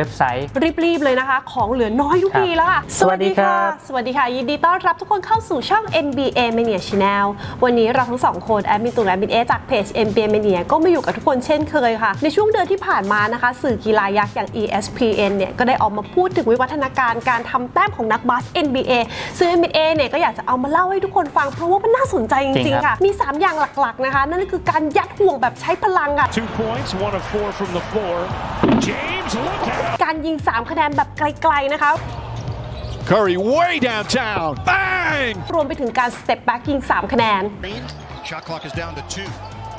็บไซต์ รีบๆเลยนะคะ ของเหลือน้อยทุกครับทีแล้วค่ะ สวัสดีครับสวัสดีค่ะ ยินดีต้อนรับทุกคนเข้าสู่ช่อง NBA Mania Channel วันนี้เราทั้งสองคนแอดมินตุนแอดมินเอจากเพจ NBA Mania ก็มาอยู่กับทุกคนเช่นเคยค่ะ ในช่วงเดือนที่ผ่านมานะคะ สื่อกีฬายักษ์อย่าง ESPN เนี่ยก็ได้ออกมาพูดถึงวิวัฒนาการการทำแต้มของนักบาส NBA ซึ่ง NBA เนี่ยก็อยากจะเอามาเล่าให้ทุกคนฟังเพราะว่ามันน่าสนใจจจริริงงๆครับค่ะ มี 3 อย่างหลักๆนะคะ นั่นก็คือการยัดห่วงแบบใช้พลังอะ Two points, one of four from the floor. James, look out! การยิง 3 คะแนนแบบไกลๆนะคะ Curry way downtown. Bang! รวมไปถึงการสเต็ปแบ็กยิง 3 คะแนน Green. Shot clock is down to two.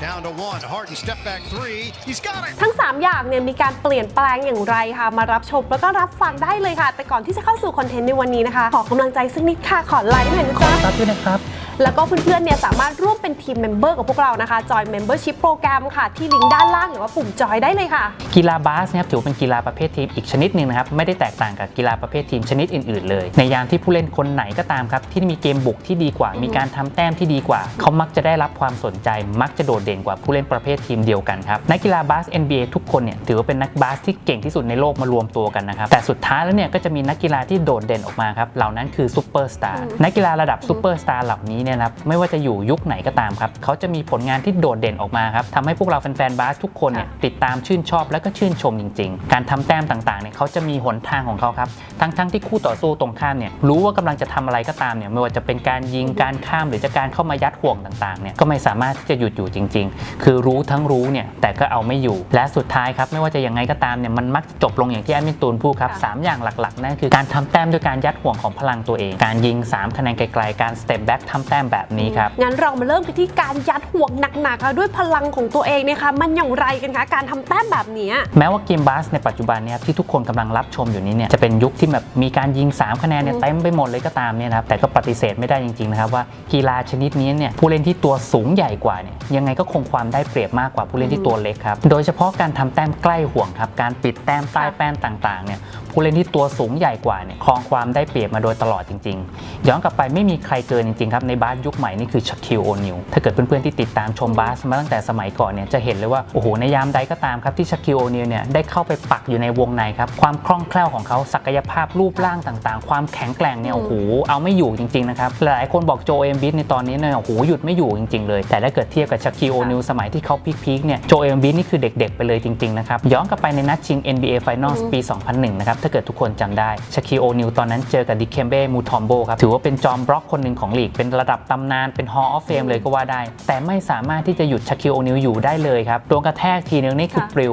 Down to one. Harden step back three. He's got it. ทั้ง 3 อย่างเนี่ยมีการเปลี่ยนแปลงอย่างไรค่ะ มารับชมแล้วก็รับฟังได้เลยค่ะ แต่ก่อนที่จะเข้าสู่คอนเทนต์ในวันนี้นะคะ ขอกำลังใจสักนิดค่ะ ขอไลค์หน่อยนะจ๊ะ ครับด้วยนะครับ แล้วก็เพื่อนๆเนี่ยสามารถร่วมเป็นทีมเมมเบอร์กับพวกเรานะคะจอย Membership โปรแกรมค่ะ ที่ลิงก์ด้านล่างหรือว่าปุ่มจอยได้เลยค่ะ กีฬาบาสนะครับถือว่าเป็นกีฬาประเภททีมอีกชนิดหนึ่งนะครับไม่ได้แตกต่างกับกีฬาประเภททีมชนิดอื่นๆ เลย ในยามที่ผู้เล่นคนไหนก็ตามครับที่มีเกมบุกที่ดีกว่า มีการทำแต้มที่ดีกว่า เขามักจะได้รับความสนใจ มักจะโดดเด่นกว่าผู้เล่นประเภททีมเดียวกันครับนักกีฬาบาส NBA ทุกคนเนี่ยถือว่าเป็นนักบาสที่เก่งที่สุดในโลกมารวมตัวกันนะครับแต่สุดท้ายแล้วเนี่ยก็จะมีนักกีฬาที่โดดเด่นออกมาครับเหล่านั้นคือซูเปอร์สตาร์นักกีฬาระดับซูเปอร์สตาร์เหล่านี้เนี่ยนะครับไม่ว่าจะอยู่ยุคไหนก็ตามครับเขาจะมีผลงานที่โดดเด่นออกมาครับทำให้พวกเราแฟนๆบาสทุกคนเนี่ยติดตามชื่นชอบและก็ชื่นชมจริง ๆ การทำแต้มต่างๆเนี่ยเขาจะมีหนทางของเขาครับทั้งๆที่คู่ต่อสู้ตรงข้ามเนี่ยรู้ว่ากำลังจะทำอะไรก็ตามเนี่ยไม่ว่าจะเป็นการยิงการข้ามหรือจะการเข้ามายัดห่วงต่างๆเนี่ยก็ไม่สามารถที่จะหยุดอยู่จริง ๆ คือรู้ทั้งรู้เนี่ยแต่ก็เอาไม่อยู่ และสุดท้ายครับไม่ว่าจะยังไงก็ตามเนี่ยมันมักจะจบลงอย่างที่แอดมินตูนพูดครับค่ะสามอย่างหลักๆนั่นคือการทำแต้มด้วยการยัดห่วงของพลังตัวเอง การยิงสามคะแนนไกลๆการสเต็ปแบ็กทำแต้มแบบนี้ครับ งั้นเรามาเริ่มกันที่การยัดห่วงหนักๆค่ะด้วยพลังของตัวเองเนี่ยค่ะมันอย่างไรกันคะการทำแต้มแบบเนี้ยแม้ว่าเกมบาสในปัจจุบันเนี่ยครับที่ทุกคนกำลังรับชมอยู่นี้เนี่ยจะเป็นยุคที่แบบมีการยิง 3 คะแนนเนี่ยเต็มไปหมดเลยก็ตามเนี่ยนะครับแต่ก็ปฏิเสธไม่ได้จริงๆนะครับว่ากีฬาชนิดนี้เนี่ยผู้เล่นที่ตัวสูงใหญ่กว่าเนี่ยยังไงก็คงความได้เปรียบมากกว่าผู้เล่นที่ตัวเล็กครับโดยเฉพาะการทำแต้มใกล้ห่วงครับการปิดแต้มใต้แป้นต่างๆเนี่ย ผู้เล่นที่ตัวสูงใหญ่กว่าเนี่ยครองความได้เปรียบมาโดยตลอดจริง ๆ ย้อนกลับไปไม่มีใครเกินจริงๆครับในบาสยุคใหม่นี่คือชักคิวโอนิวถ้าเกิดเพื่อนๆที่ติดตามชมบาสมาตั้งแต่สมัยก่อนเนี่ยจะเห็นเลยว่าโอ้โหในยามใดก็ตามครับที่ชักคิวโอนิวเนี่ยได้เข้าไปปักอยู่ในวงในครับความคล่องแคล่วของเขาศักยภาพรูปร่างต่างๆ ความแข็งแกร่งเนี่ยโอ้โหเอาไม่อยู่จริงๆนะครับหลายคนบอกโจเอมบิสในตอนนี้เนี่ยโอ้โหหยุดไม่อยู่จริงๆเลย แต่ถ้าเกิดเทียบกับชักคิวโอนิวสมัยที่เขาพีคๆเนี่ยโจเอมบิสนี่คือเด็กๆ ไปเลยจริงๆนะครับย้อนกลับไปในนัดชิง NBA Finals ปี 2001 นะครับถ้าเกิดทุกคนจำได้ชักคิโอนิวตอนนั้นเจอกับดิเคมเบ้มูทอมโบครับ ถือว่าเป็นจอมบล็อกคนหนึ่งของลีก เป็นระดับตำนานเป็นฮอลล์ออฟเฟมเลยก็ว่าได้ แต่ไม่สามารถที่จะหยุดชักคิโอนิวอยู่ได้เลยครับโดนกระแทกทีนึงนี่คือปลิว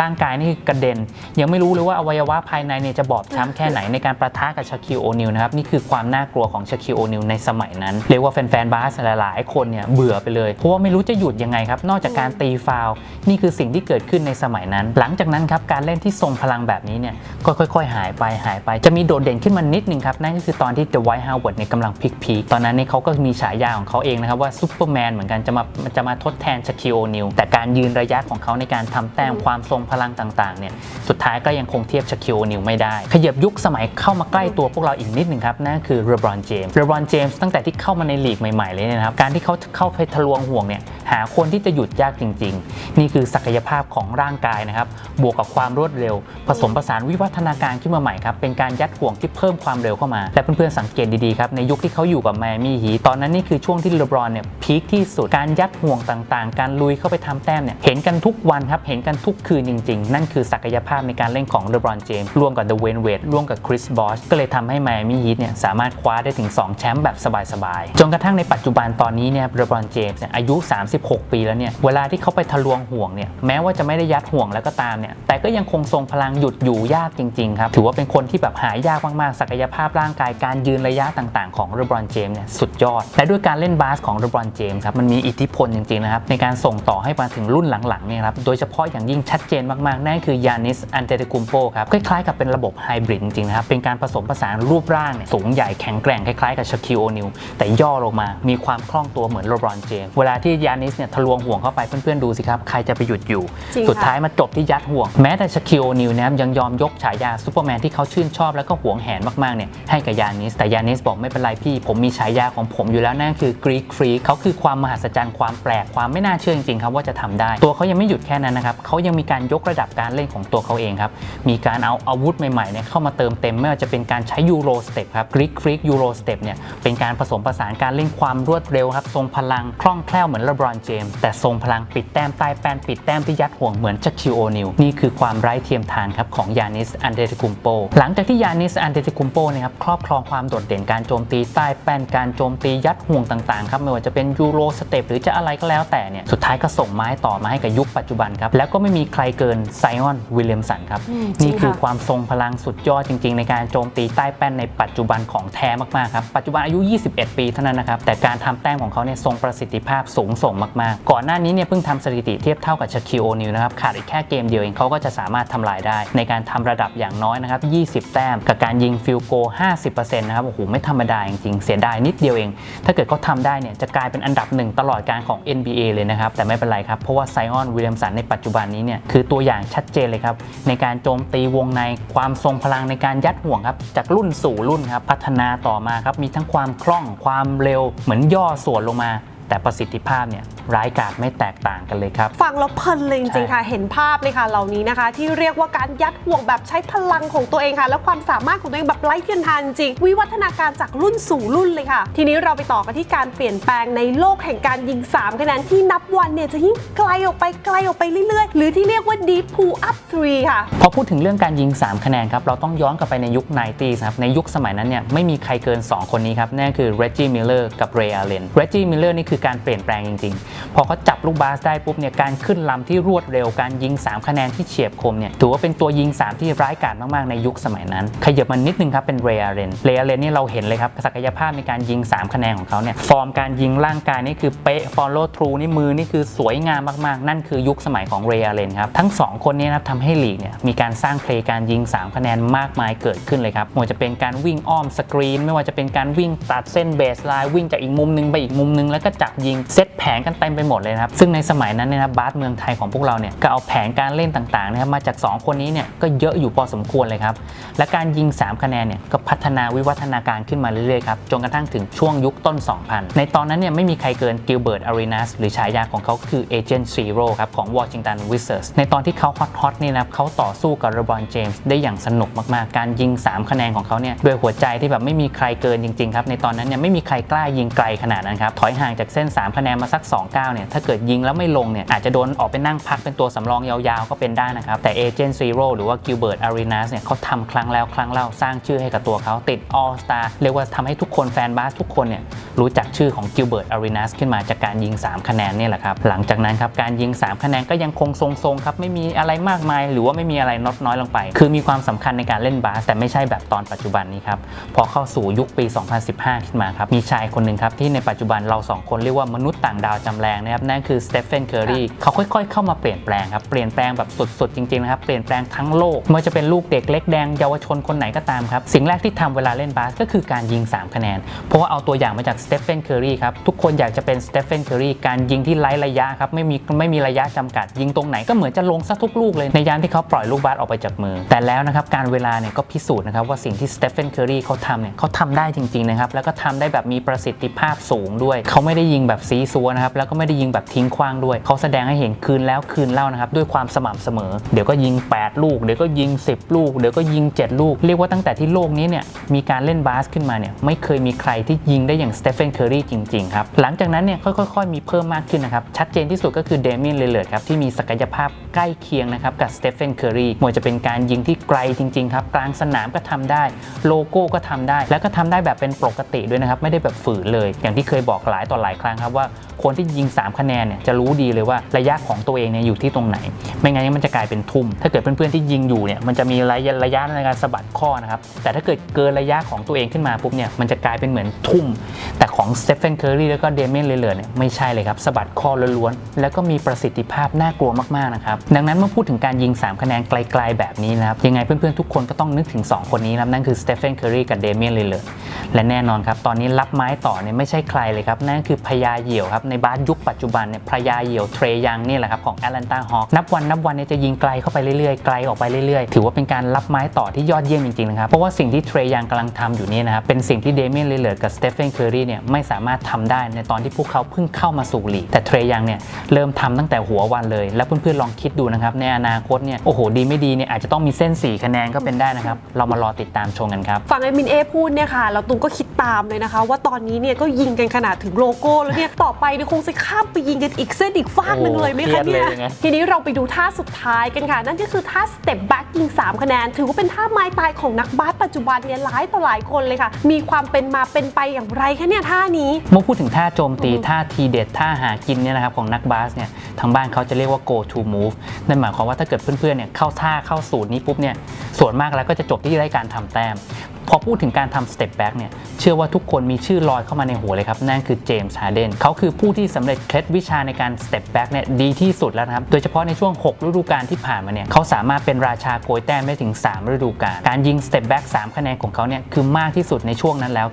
ร่างกายนี่คือกระเด็น ยังไม่รู้เลยว่าอวัยวะภายในเนี่ยจะบอบช้ำแค่ไหนในการประทะกับชาคิโอนิลนะครับนี่คือความน่ากลัวของชาคิโอนิลในสมัยนั้น เรียกว่าแฟนๆบาสหลายๆคนเนี่ยเบื่อไปเลยเพราะว่าไม่รู้จะหยุดยังไงครับนอกจากการตีฟาวนี่คือสิ่งที่เกิดขึ้นในสมัยนั้น หลังจากนั้นครับการเล่นที่ทรงพลังแบบนี้เนี่ยก็ค่อย ๆ หายไปหายไปจะมีโดดเด่นขึ้นมานิดนึงครับนั่นก็คือตอนที่เดอะไวท์ฮาวเวิร์ดเนี่ยกำลังพลิกพีคตอนนั้นเนี่ยเขาก็มีฉายาของเขาเองนะครับว่าซูเปอร์แมนเหมือนกันจะมาจะมาทดแทนชาคิโอนิลแต่การยืนระยะของเขาในการทำแต้มความทรงพลังต่างๆเนี่ยสุดท้ายก็ยังคงเทียบชาคิวโอนิลไม่ได้ ขยับยุคสมัยเข้ามาใกล้ตัวพวกเราอีกนิดหนึ่งครับ นั่นก็คือเรบรอนเจมส์เรบรอนเจมส์ตั้งแต่ที่เข้ามาในลีกใหม่ ๆ เลยเนยนะครับ การที่เขาเข้าไปทะลวงห่วงเนี่ยหาคนที่จะหยุดยากจริง ๆ นี่คือศักยภาพของร่างกายนะครับ บวกกับความรวดเร็ว ผสมผสานวิวัฒนาการขึ้นมาใหม่ครับ เป็นการยัดห่วงที่เพิ่มความเร็วเข้ามา และเพื่อนๆสังเกตดีๆครับ ในยุคที่เขาอยู่กับแมมี่ฮีตอนนั้นนี่คือช่วงที่เลบรอนเนี่ยพีคที่สุด การยัดห่วงต่างๆ การลุยเข้าไปทำแต้มเนี่ย เห็นกันทุกวันครับ เห็นกันทุกคืนจริง ๆ นั่นคือศักยภาพในการเล่นของเลบรอนเจมส์ร่วมกับเดเวนเวดร่วมกับคริสบอชก็เลยทำให้แมอามี่ฮีเนี่ยสามารถคว้าได้ถึง 2 แชมป์แบบสบายๆ จนกระทั่งในปัจจุบันตอนนี้เนี่ยเลบรอนเจมส์เนี่ยอายุ 36 ปีแล้วเนี่ยเวลาที่เขาไปทะลวงห่วงเนี่ยแม้ว่าจะไม่ได้ยัดห่วงแล้วก็ตามเนี่ยแต่ก็ยังคงทรงพลังหยุดอยู่ยากจริงๆครับถือว่าเป็นคนที่แบบหายากมากๆศักยภาพร่างกายการยืนระยะต่างๆ ของเลบรอนเจมส์เนี่ยสุดยอดและด้วยการเล่นบาสของเลบรอนเจมส์ครับมันมีอิทธิพลจริงๆนะครับในการส่งต่อให้มาถึงรุ่นหลังๆเนี่ยครับโดยเฉพาะอย่างยิ่งชัดเจนนมากๆ นั่นคือยานิสอันเตติคุมโปครับคล้ายๆกับเป็นระบบไฮบริดจริงๆนะครับ เป็นการผสมผสานรูปร่างเนี่ยสูงใหญ่แข็งแกร่งคล้ายๆกับชาคิโอนิลแต่ย่อลงมามีความคล่องตัวเหมือนโรบรอนเจมส์เวลาที่ยานิสเนี่ยทะลวงห่วงเข้าไปเพื่อนๆดูสิครับ ใครจะไปหยุดอยู่จริงค่ะสุดท้ายมาจบที่ยัดห่วง แม้แต่ชาคิโอนิลนะครับยังยอมยกฉายาซูเปอร์แมนที่เขาชื่นชอบแล้วก็หวงแหนมากๆเนี่ยให้กับยานิสแต่ยานิสบอกไม่เป็นไรพี่ ผมมีฉายาของผมอยู่แล้วนั่นคือกรีกฟรีเขาคือความมหัศจรรย์ความแปลกความไม่น่าเชื่อจริงๆครับว่าจะทำได้ ตัวเขายังไม่หยุดแค่นั้นนะครับเขายังมีการยกระดับการเล่นของตัวเขาเองครับ มีการเอาอาวุธใหม่ๆเนี่ยเข้ามาเติมเต็ม ไม่ว่าจะเป็นการใช้ยูโรสเต็ปครับกรีกฟรีกยูโรสเต็ปเนี่ยเป็นการผสมผสานการเล่นความรวดเร็วครับ ทรงพลังคล่องแคล่วเหมือนเลบรอนเจมส์แต่ทรงพลังปิดแต้มใต้แป้นปิดแต้มที่ยัดห่วงเหมือนชักคิโอนิลนี่คือความไร้เทียมทานครับของยานิสอันเดติคุมโปหลังจากที่ยานิสอันเดติคุมโปเนี่ยครับครอบครองความโดดเด่นการโจมตีใต้แป้นการโจมตียัดห่วงต่างๆครับไม่ว่าจะเป็นยูโรสเต็ปหรือจะอะไรก็แล้วแต่เนี่ยสุดท้ายก็ส่งไม้ต่อมาให้กับยุคปัจจุบันครับแล้วก็ไม่มีใครเกินไซออนวิลเลียมสันครับอืมจรินี่งคือค่ะความทรงพลังสุดยอดจริง ๆ ในการโจมตีใต้แป้นในปัจจุบันของแท้มาก ๆ ครับ ปัจจุบันอายุ 21 ปีเท่านั้นนะครับ แต่การทำแต้มของเขาเนี่ยทรงประสิทธิภาพสูงส่งมาก ๆ ก่อนหน้านี้เนี่ยเพิ่งทำสถิติเทียบเท่ากับชาคิโอนิลนะครับขาดอีกแค่เกมเดียวเองเขาก็จะสามารถทำลายได้ ในการทำระดับอย่างน้อยนะครับ 20 แต้ม กับการยิงฟิลโก 50%นะครับโอ้โหไม่ธรรมดาจริงๆเสียดายนิดเดียวเอง ถ้าเกิดเขาทำได้เนี่ยจะกลายเป็นอันดับหนึ่งตลอดการของ NBA เลยนะครับแต่ไม่เป็นไรครับเพราะว่าไซออนวิลเลียมสันในปัจจุบันนี้เนี่ยคือตัวอย่างชัดเจนเลยครับ ในการโจมตีวงในความทรงพลังในการยัดห่วงครับจากรุ่นสู่รุ่นครับพัฒนาต่อมาครับมีทั้งความคล่องความเร็วเหมือนย่อส่วนลงมา แต่ประสิทธิภาพเนี่ยร้ายกาจไม่แตกต่างกันเลยครับฟังแล้วเพลินเลยจริงๆค่ะ เห็นภาพเลยค่ะเหล่านี้นะคะ ที่เรียกว่าการยัดห่วงแบบใช้พลังของตัวเองค่ะ และความสามารถของตัวเองแบบไร้เทียมทานจริง วิวัฒนาการจากรุ่นสู่รุ่นเลยค่ะ ทีนี้เราไปต่อกันที่การเปลี่ยนแปลงในโลกแห่งการยิง3คะแนนที่นับวันเนี่ยจะยิ่งไกลออกไปไกลออกไปเรื่อยๆ หรือที่เรียกว่า deep pull up three ค่ะ พอพูดถึงเรื่องการยิง 3 คะแนนครับ เราต้องย้อนกลับไปในยุค 90s ครับ ในยุคสมัยนั้นเนี่ยไม่มีใครเกิน 2 คนนี้ครับ นั่นคือ Reggie Miller กับ Ray Allen Reggie Miller นี่คือการเปลี่ยนแปลงจริง ๆ พอเขาจับลูกบาสได้ปุ๊บเนี่ยการขึ้นลำที่รวดเร็วการยิง 3 คะแนนที่เฉียบคมเนี่ยถือว่าเป็นตัวยิง 3 ที่ร้ายกาจมากๆในยุคสมัยนั้น ขยับมานิดนึงครับเป็น Ray Allen Ray Allen นี่เราเห็นเลยครับศักยภาพในการยิง 3 คะแนนของเขาเนี่ยฟอร์มการยิงร่างกายนี่คือเป๊ะ follow through นี่มือนี่คือสวยงามมากๆ นั่นคือยุคสมัยของ Ray Allen ครับทั้งสองคนนี้นะครับทำให้ลีกเนี่ยมีการสร้างเพลย์การยิง 3 คะแนนมากมายเกิดขึ้นเลยครับไม่ว่าจะเป็นการวิ่งอ้อมสกรีน ไม่ว่าจะเป็นการวิ่งตัดเส้นเบสไลน์วิ่งจากอีกมุมนึงไปอีกมุมนึงแล้วก็จับยิงเซตแผนกันเต็มไปหมดเลยนะครับ ซึ่งในสมัยนั้นเนี่ยนะบาสเมืองไทยของพวกเราเนี่ยก็เอาแผนการเล่นต่างๆนะครับมาจาก 2 คนนี้เนี่ยก็เยอะอยู่พอสมควรเลยครับ และการยิง 3 คะแนนเนี่ยก็พัฒนาวิวัฒนาการขึ้นมาเรื่อยๆครับจนกระทั่งถึงช่วงยุคต้น 2000 ในตอนนั้นเนี่ยไม่มีใครเกินกิลเบิร์ตอารีนัสหรือฉายาของเขาคือเอเจนต์ซีโร่ครับของวอชิงตันวิเซอร์สในตอนที่เขาฮอตฮอตๆนี่ยนะครับเขาต่อสู้กับเรบรอนเจมส์ได้อย่างสนุกมากๆ การยิง 3 คะแนนของเขาเนี่ยด้วยหัวใจที่แบบไม่มีใครเกินจริงๆครับในตอนนั้นเนี่ยไม่มีใครกล้ายิงไกลขนาดนั้นครับถอยห่างจากเส้น3คะแนนมาสัก 2 9เนี่ยถ้าเกิดยิงแล้วไม่ลงเนี่ยอาจจะโดนออกไปนั่งพักเป็นตัวสำรองยาวๆก็เป็นได้นะครับแต่เอเจนต์ซีโร่หรือว่ากิลเบิร์ตอารีนัสเนี่ยเขาทำครั้งแล้วครั้งเล่าสร้างชื่อให้กับตัวเขาติดออสตาเรียกว่าทำให้ทุกคนแฟนบาสทุกคนเนี่ยรู้จักชื่อของกิลเบิร์ตอารีนัสขึ้นมาจากการยิง 3 คะแนนนี่แหละครับหลังจากนั้นครับการยิง 3 คะแนนก็ยังคงทรงๆครับไม่มีอะไรมากมาย หรือว่าไม่มีอะไรลดน้อยลงไป คือมีความสำคัญในการเล่นบาสแต่ไม่ใช่แบบตอนปัจจุบันนี้ครับพอเข้าสู่ยุคปี 2015 ขึ้นมาครับมีชายคนหนึ่งครับที่ในปัจจุบันเราสองคนเรียกว่ามนุษย์ต่างดาวจำแรงนะครับนั่นคือสเตฟเฟนเคอรีเขาค่อยๆ เข้ามาเปลี่ยนแปลงครับเปลี่ยนแปลงแบบสุดๆ จริงๆนะครับเปลี่ยนแปลงทั้งโลกไม่ว่าจะเป็นลูกเด็กเล็กแดงเยาวชนคนไหนก็ตามครับสิ่งแรกที่ทำเวลาเล่นบาสก็คือการยิง 3 คะแนน เพราะว่าเอาตัวอย่างมาจากสเตฟเฟนเคอรีครับทุกคนอยากจะเป็นสเตฟเฟนเคอรีการยิงที่ไร้ระยะครับไม่มีไม่มีระยะจำกัด ยิงตรงไหนก็เหมือนจะลงซะทุกลูกเลยในยามที่เขาปล่อยลูกบาสออกไปจากมือ แต่แล้วนะครับการเวลาเนี่ยก็พิสูจน์นะครับว่าสิ่งที่สเตฟเฟนเคอรีเขาทำเนี่ยเขาทำได้จริงๆนะครับแล้วก็ทำได้แบบมีประสิทธิภาพสูงด้วยเขาไม่ได้ยิงแบบซีซัวนะครับแล้วก็ไม่ได้ยิงแบบทิ้งขว้างด้วย เขาแสดงให้เห็นคืนแล้วคืนเล่านะครับด้วยความสม่ำเสมอ เดี๋ยวก็ยิง 8 ลูก เดี๋ยวก็ยิง 10 ลูก เดี๋ยวก็ยิง 7 ลูก เรียกว่าตั้งแต่ที่โลกนี้เนี่ยมีการเล่นบาสขึ้นมาเนี่ยไม่เคยมีใครที่ยิงได้อย่างสเตฟเฟนเคอรีจริงๆครับหลังจากนั้นเนี่ยค่อยๆ มีเพิ่มมากขึ้นนะครับชัดเจนที่สุดก็คือเดมินเลเลอร์ครับที่มีศักยภาพใกล้เคียงนะครับกับสเตฟเฟนเคอรีไม่ว่าจะเป็นการยิงที่ไกลจริงๆครับกลางสนามก็ทำได้โลโก้ก็ทำได้ แล้วก็ทำได้แบบเป็นปกติด้วยนะครับไม่ได้แบบฝืนเลย อย่างที่เคยบอกหลายต่อหลายครั้งครับว่าคนที่ยิง 3 คะแนนเนี่ยจะรู้ดีเลยว่าระยะของตัวเองเนี่ยอยู่ที่ตรงไหน ไม่งั้นมันจะกลายเป็นทุ่ม ถ้าเกิดเพื่อนๆที่ยิงอยู่เนี่ยมันจะมีระยะระยะในการสะบัดข้อนะครับ แต่ถ้าเกิดเกินระยะของตัวเองขึ้นมาปุ๊บเนี่ยมันจะกลายเป็นเหมือนทุ่ม แต่ของสเตฟ h นเคอร์รีแล้วก็เดเมนเลเลอร์เนี่ยไม่ใช่เลยครับสะบัดข้อล้วนๆแล้วก็มีประสิทธิภาพน่ากลัวมากๆนะครับดังนั้นเมื่อพูดถึงการยิง 3 คะแนนไกล ๆ แบบนี้นะครับยังไงเพื่อนๆทุกคนก็ต้องนึกถึง 2 คนนี้นะครับนั่นคือสเตฟ h นเคอร์รีกับเดเมนเลเลอร์และแน่นอนครับตอนนี้รับไม้ต่อเนี่ยไม่ใช่ใครเลยครับนั่นคือพญาเหยี่ยวครับในบาสยุคปัจจุบันเนี่ยพญาเหยี่ยวเทรยังนี่แหละครับของแอตแลนตาฮอคนับวันนับวันเนี่ยจะยิงไกลเข้าไปเรื่อยๆไกลออกไปเรื่อยๆ ถือว่าเป็นการรับไม้ต่อที่ยอดเยี่ยมจริงๆนะครับเพราะว่าสิ่งที่เทรยังกำลังทำอยู่นี่นะครับเป็นสิ่งที่เดเมียนเลเลอร์กับสเตฟ h นเคอร์รีเนี่ยไม่สามารถทำได้ในตอนที่พวกเขาเพิ่งเข้ามาสู่ลีกแต่เทรยังเนี่ยเริ่มทำตั้งแต่หัววันเลย แล้วเพื่อนๆลองคิดดูนะครับในอนาคตเนี่ยโอ้โหดีไม่ดีเนี่ยอาจจะต้องมีเส้น 4 คะแนนก็เป็นได้นะครับเรามารอติดตามชมกันครับฟังไอ้มินเอพูดเนี่ยค่ะแล้วตุงก็คิดตามเลยนะคะ ว่าตอนนี้เนี่ยก็ยิงกันขนาดถึงโลโก้แล้วเนี่ยต่อไปเนี่ยคงจะข้ามไปยิงกันอีกเส้นอีกฟากหนึ่งเลยไหมโอ้คะเครีเนี่ยดเลยอย่างนั้นทีนี้เราไปดูท่าสุดท้ายกันค่ะ นั่นก็คือท่าสเต็ปแบ็กยิง 3 คะแนน ถือว่าเป็นท่าไม้ตายของนักบาสปัจจุบันเนี่ยหลายต่อหลายคนเลยค่ะ มีความเป็นมาเป็นไปอย่างไรคะเนี่ยท่านี้เมื่อพูดถึงท่าโจมตีท่าทีเด็ดท่าหากินเนี่ยนะครับของนักบาสเนี่ยทางบ้านเขาจะเรียกว่า go to move นั่นหมายความว่าถ้าเกิดเพื่อนๆเนี่ยเข้าท่าเข้าสูตรนี้ปุ๊บเนี่ยส่วนมากแล้วก็จะจบที่ได้การทำแต้มพอพูดถึงการทำ step back เนี่ยเชื่อว่าทุกคนมีชื่อลอยเข้ามาในหัวเลยครับ นั่นคือเจมส์ฮาร์เดนเขาคือผู้ที่สำเร็จเคล็ดวิชาในการ step back เนี่ยดีที่สุดแล้วนะครับ โดยเฉพาะในช่วง 6 ฤดูกาลที่ผ่านมาเนี่ยเขาสามารถเป็นราชาโกยแต้มได้ถึง 3 ฤดูกาลการยิง step back 3คะแนนของเขาเนี่ยคือมากที่สุดในช่วงนั้นแล้ว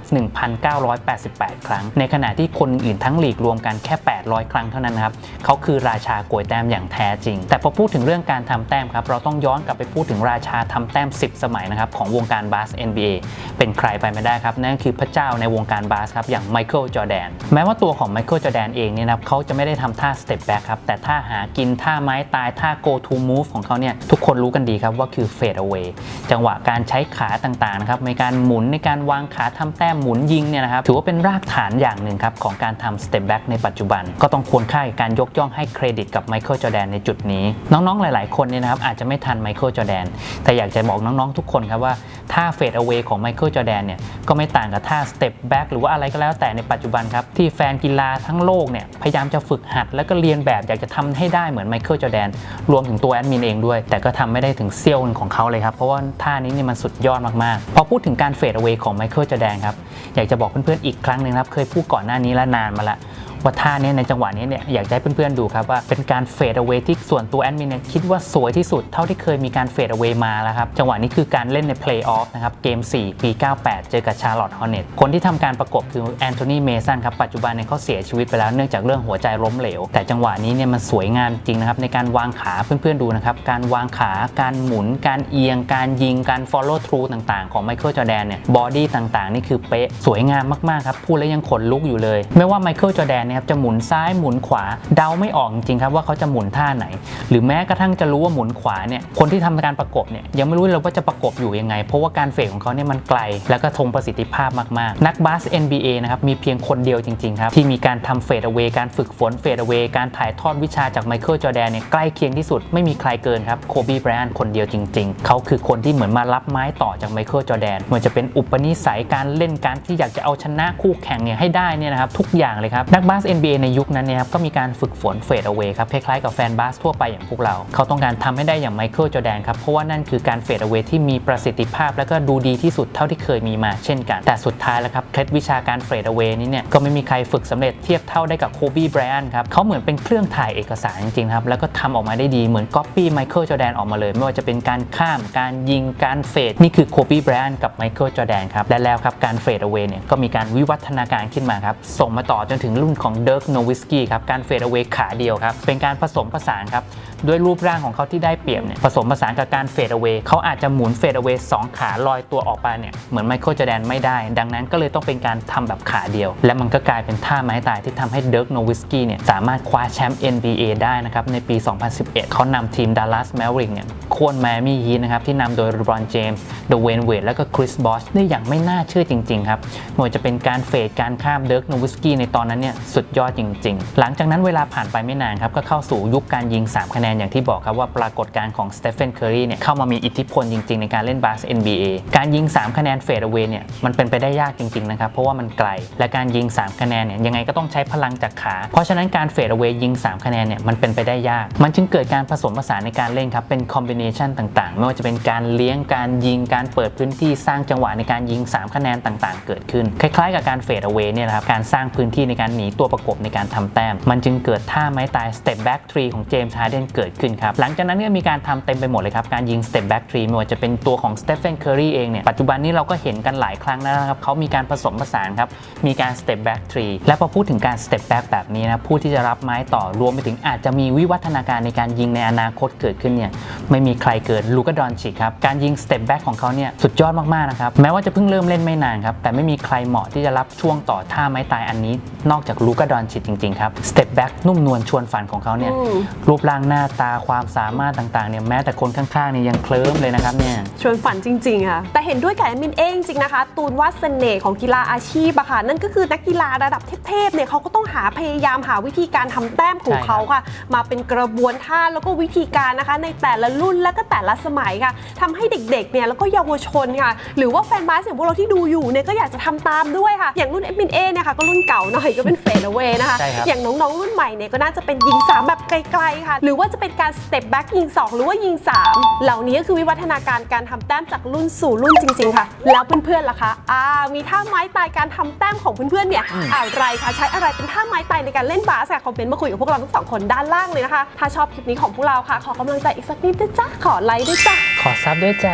1,988 ครั้ง ในขณะที่คนอื่นทั้งหลีกรวมกันแค่ 800 ครั้งเท่านั้นครับเขาคือราชาโกยแต้มอย่างแท้จริง แต่พอพูดถึงเรื่องการทำแต้มครับเราต้องย้อนกลับไปพูดถึงราชาทำแต้ม 10 สมัยนะครับของวงการบาส NBA เป็นใครไปไม่ได้ครับนั่นคือพระเจ้าในวงการบาสครับอย่างไมเคิลจอแดนแม้ว่าตัวของไมเคิลจอแดนเองเนี่ยนะครับเขาจะไม่ได้ทำท่าสเต็ปแบ็คครับแต่ท่าหากินท่าไม้ตายท่า go to move ของเขาเนี่ยทุกคนรู้กันดีครับว่าคือ fade away จังหวะการใช้ขาต่างๆนะครับในการหมุนในการวางขาทำแต้มหมุนยิงเนี่ยนะครับถือว่าเป็นรากฐานอย่างหนึ่งครับของการทำสเต็ปแบ็คในปัจจุบัน ก็ต้องควรค่าการยกย่องให้เครดิตกับไมเคิลจอแดนในจุดนี้ น้องๆหลายๆคนเนี่ยนะครับอาจจะไม่ทันไมเคิลจอแดนแต่อยากจะบอกน้องๆทุกคนครับว่าท่า fade away ของไมเคิลจอแดนเนี่ยก็ไม่ต่างกับท่า step back หรือว่าอะไรก็แล้วแต่ในปัจจุบันครับ ที่แฟนกีฬาทั้งโลกเนี่ยพยายามจะฝึกหัด แล้วก็เรียนแบบอยากจะทำให้ได้เหมือนไมเคิลจอแดนรวมถึงตัวแอดมินเองด้วย แต่ก็ทำไม่ได้ถึงเซี่ยวนึงของเขาเลยครับ เพราะว่าท่านี้เนี่ยมันสุดยอดมากๆ พอพูดถึงการ fade away ของไมเคิลจอแดนครับอยากจะบอกเพื่อนๆอีกครั้งหนึ่งครับเคยพูดก่อนหน้านี้และนานมาละ ว่าท่านี้ในจังหวะนี้เนี่ยอยากให้เพื่อนๆดูครับว่าเป็นการเฟดเอา a y ที่ส่วนตัวแอดมินเนี่ยคิดว่าสวยที่สุดเท่าที่เคยมีการเฟดเอา a y มาแล้วครับจังหวะนี้คือการเล่นในเพลย์ออฟนะครับเกม 4 ปี 98 เจอกับชาร์ลอตฮอร์เนตคนที่ทำการประกบคือแอนโทนีเมสันครับปัจจุบันเนี่ยเขาเสียชีวิตไปแล้วเนื่องจากเรื่องหัวใจล้มเหลว แต่จังหวะนี้เนี่ยมันสวยงามจริงนะครับในการวางขาเพื่อนๆดูนะครับการวางขาการหมุน การเอียง การยิงการ follow through ต่างๆ ของไมเคิลจอแดนเนี่ยบอดี้ต่างๆ นี่คือเป๊ะสวยงามมากๆครับพูดแล้วยังขนลุกอยู่เลย ไม่ว่าไมเคิลจอแดนเนี่ยครับจะหมุนซ้ายหมุนขวาเดาไม่ออกจริงๆครับว่าเขาจะหมุนท่าไหน หรือแม้กระทั่งจะรู้ว่าหมุนขวาเนี่ยคนที่ทำการประกบเนี่ยยังไม่รู้เลยว่าจะประกบอยู่ยังไง เพราะว่าการเฟดของเขาเนี่ยมันไกล แล้วก็ทงประสิทธิภาพมากๆ นักบาส NBA นะครับมีเพียงคนเดียวจริงๆครับที่มีการทำเฟดเอา a y การฝึกฝนเฟดเอา a y การถ่ายทอดวิชาจากไมเคิลจอแดนเนี่ยใกล้เคียงที่สุดไม่มีใครเกินครับโคบีไบรอันคนเดียวจริง ๆ เขาคือคนที่เหมือนมารับไม้ต่อจากไมเคิลจอแดนมันจะเป็นอุปนิสัยการเล่นการที่อยากจะเอาชนะคู่แข่งเนี่ยให้ได้เนี่ยนะครับทุกอย่างเลยครับนักบาส NBA ในยุคนั้นเนี่ยครับก็มีการฝึกฝนเฟดเอา a y ครับคล้ายๆกับแฟนบาสทั่วไปอย่างพวกเรา เขาต้องการทำให้ได้อย่างไมเคิลจอแดนครับเพราะว่านั่นคือการเฟดเอา a y ที่มีประสิทธิภาพ และก็ดูดีที่สุดเท่าที่เคยมีมาเช่นกัน แต่สุดท้ายแล้วครับเคล็ดวิชาการเฟดเอา a y นี้เนี่ยก็ไม่มีใครฝึกสำเร็จเทียบเท่าได้กับโคบีไบรอันครับเขาเหมือนเป็นเครื่องถ่ายเอกสารจริงๆครับแล้วก็ทำออกมาได้ดีเหมือนก๊อปปี้ไมเคิลจอแดนออกมาเลย ไม่ว่าจะเป็นการข้ามการยิงการเฟดนี่คือโคบีไบรอันกับไมเคิลจอแดนครับและแล้วครับการเฟดเอา a y เนี่ยก็มีการวิวัฒนาการขึ้นมาครับส่งมาต่อจนถึงรุ่นของเดิร์กโนวิสกี้ครับการเฟดเอา a y ขาเดียวครับเป็นการผสมผสานครับ ด้วยรูปร่างของเขาที่ได้เปรียบเนี่ยผสมผสานกับการเฟดเอา a y เขาอาจจะหมุนเฟดเอา a y สองขาลอยตัวออกไปเนี่ยเหมือนไมเคิลจอแดนไม่ได้ ดังนั้นก็เลยต้องเป็นการทำแบบขาเดียว และมันก็กลายเป็นท่าไม้ตายที่ทำให้เดิร์กโนวิสกี้เนี่ยสามารถคว้าแชมป์ NBA ได้นะครับในปี 2011 เขานำทีมดัลลัสแมวริกเนี่ยโค่นแมมี่ฮีนะครับที่นำโดยรบรอนเจมส์เดเวนเวดและก็คริสบอชได้อย่างไม่น่าเชื่อจริงๆครับไม่ว่าจะเป็นการเฟดการข้ามเดิร์กโนวิสกี้ในตอนนั้นเนี่ยสุดยอดจริง ๆ หลังจากนั้นเวลาผ่านไปไม่นานครับก็เข้าสู่ยุคการยิง 3 คะแนนนอย่างที่บอกครับว่าปรากฏการณ์ของสเตฟ n นเคอรีเนี่ยเข้ามามีอิทธิพลจริง ๆ ในการเล่นบาส NBA การยิง 3 คะแนนเฟดเอา a y เนี่ยมันเป็นไปได้ยากจริง ๆ นะครับ เพราะว่ามันไกล และการยิง 3 คะแนนเนี่ยยังไงก็ต้องใช้พลังจากขา เพราะฉะนั้นการเฟดเอา a y ยิง 3 คะแนนเนี่ยมันเป็นไปได้ยาก มันจึงเกิดการผสมผสานในการเล่นครับเป็นคอมบิเนชันต่างๆ ไม่ว่าจะเป็นการเลี้ยงการยิงการเปิดพื้นที่สร้างจังหวะในการยิง 3 คะแนนต่างๆ เกิดขึ้น คล้ายๆ กับการเฟดเอา a y เนี่ยนะครับการสร้างพื้นที่ในการหนีตัวประกบในการทำแต้ม มันจึงเกิดท่าไม้ตาย step back three ของเจมส์ฮาร์เดนเกิดขึ้นครับ หลังจากนั้นก็มีการทำเต็มไปหมดเลยครับ การยิง step back three ไม่ว่าจะเป็นตัวของสเตฟ n นเคอรีเองเนี่ย ปัจจุบันนี้เราก็เห็นกันหลายครั้งแล้วนะครับเขามีการผสมผสานครับ มีการ step back three และพอพูดถึงการ step back แบบนี้นะผู้ที่จะรับไม้ต่อรวมไปถึงอาจจะมีวิวัฒนาการในการยิงในอนาคตเกิดขึ้นเนี่ยไม่มีใครเกินลูกาดอนชิกครับการยิง step back ของเขาเนี่ยสุดยอดมากๆนะครับแม้ว่าจะเพิ่งเริ่มเล่นไม่นานครับแต่ไม่มีใครเหมาะที่จะรับช่วงต่อท่าไม้ตายอันนี้ นอกจากลูกาดอนชิกจริงๆครับ step back นุ่มนวลชวนฝันของเขาเนี่ยอืมรูปร่างหน้าตาความสามารถต่างๆเนี่ยแม้แต่คนข้างๆเนี่ยยังเคลิ้มเลยนะครับเนี่ยชวนฝันจริงๆค่ะแต่เห็นด้วยกับแอดมินเองจริงๆนะคะ ตูนว่าเสน่ห์ของกีฬาอาชีพอะค่ะนั่นก็คือนักกีฬาระดับเทพๆเนี่ยเขาก็ต้องหาพยายามหาวิธีการทำแต้มของใช่ครับเขาค่ะ มาเป็นกระบวนท่าแล้วก็วิธีการนะคะ ในแต่ละรุ่นและก็แต่ละสมัยค่ะทำให้เด็กๆเนี่ยแล้วก็เยาวชนค่ะ หรือว่าแฟนบาสอย่างพวกเราที่ดูอยู่เนี่ยก็อยากจะทำตามด้วยค่ะ อย่างรุ่นแอดมินเอเนี่ยค่ะก็รุ่นเก่าหน่อยก็เป็นเฟดเอาไว้นะคะใช่ครับอย่างน้องๆรุ่นใหม่เนี่ยก็น่าจะเป็นยิงสามแบบไกลๆค่ะ หรือว่าจะเป็นการสเต็ปแบ็กยิงสองหรือว่ายิงสามเหล่านี้ก็คือวิวัฒนาการการทำแต้มจากรุ่นสู่รุ่นจริง ๆ ค่ะ แล้วเพื่อนๆล่ะคะอ่ามีท่าไม้ตายการทำแต้มของเพื่อนๆเนี่ยอะไรคะใช้อะไรเป็นท่าไม้ตายในการเล่นบาสค่ะคอมเมนต์มาคุยกับพวกเราทั้งสองคนด้านล่างเลยนะคะ ถ้าชอบคลิปนี้ของพวกเราค่ะ ขอกำลังใจอีกสักนิดด้วยจ้าขอไลค์ด้วยจ้าขอซับด้วยจ้ะ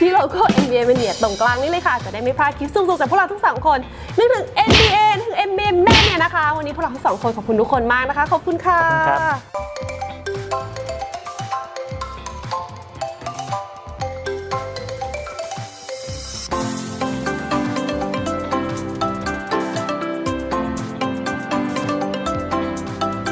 ที่โลโก้ NBA เป็นเนี่ยตรงกลางนี่เลยค่ะจะได้ไม่พลาดคลิปสูงๆจากพวกเราทั้งสองคนนึกถึง NBA นึกถึง NBA แน่เนี่ยนะคะ วันนี้พวกเราทั้งสองคนขอบคุณทุกคนมากนะคะ ขอบคุณค่ะขอบคุณครับ